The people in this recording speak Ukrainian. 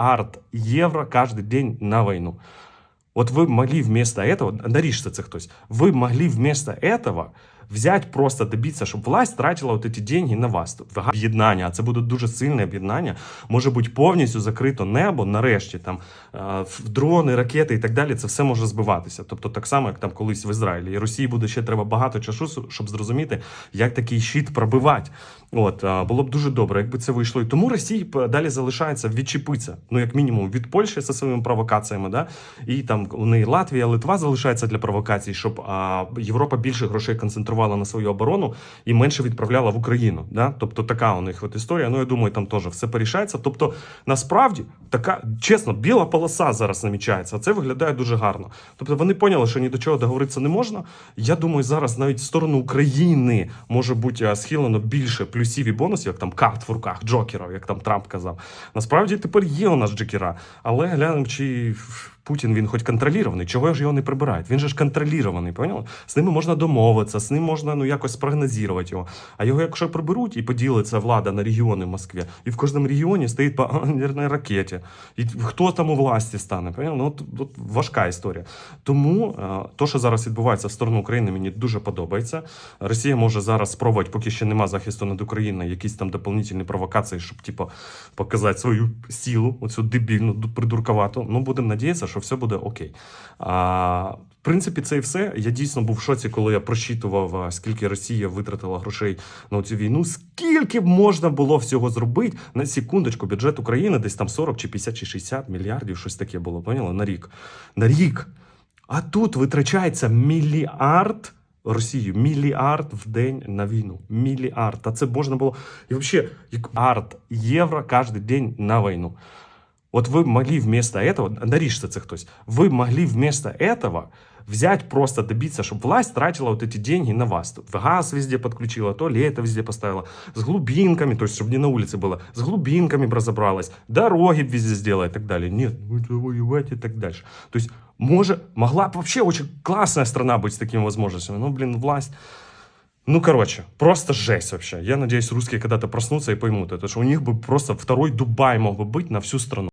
миллиард евро каждый день на войну. Вот вы могли вместо этого, наріжте це хтось, ви могли вместо этого взять просто добитися, щоб власть тратила от ці деньги на вас. Об'єднання, а це буде дуже сильне об'єднання. Може бути повністю закрито небо, нарешті там е, дрони, ракети і так далі. Це все може збиватися. Тобто, так само, як там колись в Ізраїлі. І Росії буде ще треба багато часу, щоб зрозуміти, як такий щит пробивати. От е, було б дуже добре, якби це вийшло. І тому Росії далі залишається відчепитися, ну як мінімум від Польщі зі своїми провокаціями, да і там у неї Латвія, Литва залишається для провокацій, щоб а, Європа більше грошей концентрувала на свою оборону і менше відправляла в Україну. Да? Тобто така у них от історія. Ну я думаю, там теж все порішається. Тобто, насправді така чесно, біла полоса зараз намічається. а Це виглядає дуже гарно. Тобто вони поняли, що ні до чого договоритися не можна. Я думаю, зараз навіть в сторону України може бути схилено більше плюсів і бонусів, як там карт в руках, джокерів, як там Трамп казав. Насправді тепер є у нас джокера, але глянемо, чи Путін він хоч контролірований, чого ж його не прибирають? Він же ж контролірований, поняли? З ними можна домовитися, з ним можна ну якось спрогнозувати його. А його, якщо приберуть і поділиться влада на регіони в Москві, і в кожному регіоні стоїть по ядерній ракеті. І хто там у власті стане? Поняли? Ну, от, важка історія. Тому е, то, що зараз відбувається в сторону України, мені дуже подобається. Росія може зараз спробувати, поки ще нема захисту над Україною, якісь там доповнительні провокації, щоб типу, показати свою силу, оцю дебільну, придурковату. Ну, будемо надіятися, що все буде окей. А, в принципі, це і все. Я дійсно був в шоці, коли я просчитував, а, скільки Росія витратила грошей на цю війну. Скільки б можна було всього зробити на секундочку, бюджет України десь там 40 чи 50 чи 60 мільярдів, щось таке було, поняли? На рік. На рік. А тут витрачається мільярд. Росію мільярд в день на війну. Мільярд. А це можна було. І взагалі, як арт євро кожен день на війну. Вот вы могли вместо этого, наріжте це хтось, ви могли вместо этого взять просто добиться, чтобы власть тратила вот эти деньги на вас. Тут Газ везде подключила, туалеты везде поставила, с глубинками, то есть, чтобы не на улице было, с глубинками разобралась, дороги везде сделала и так далее. Нет, будет воевать и так дальше. То есть, може, могла вообще очень классная страна быть с такими возможностями, но, блин, власть... Ну, короче, просто жесть вообще. Я надеюсь, русские когда-то проснутся и поймут это, что у них бы просто второй Дубай мог бы быть на всю страну.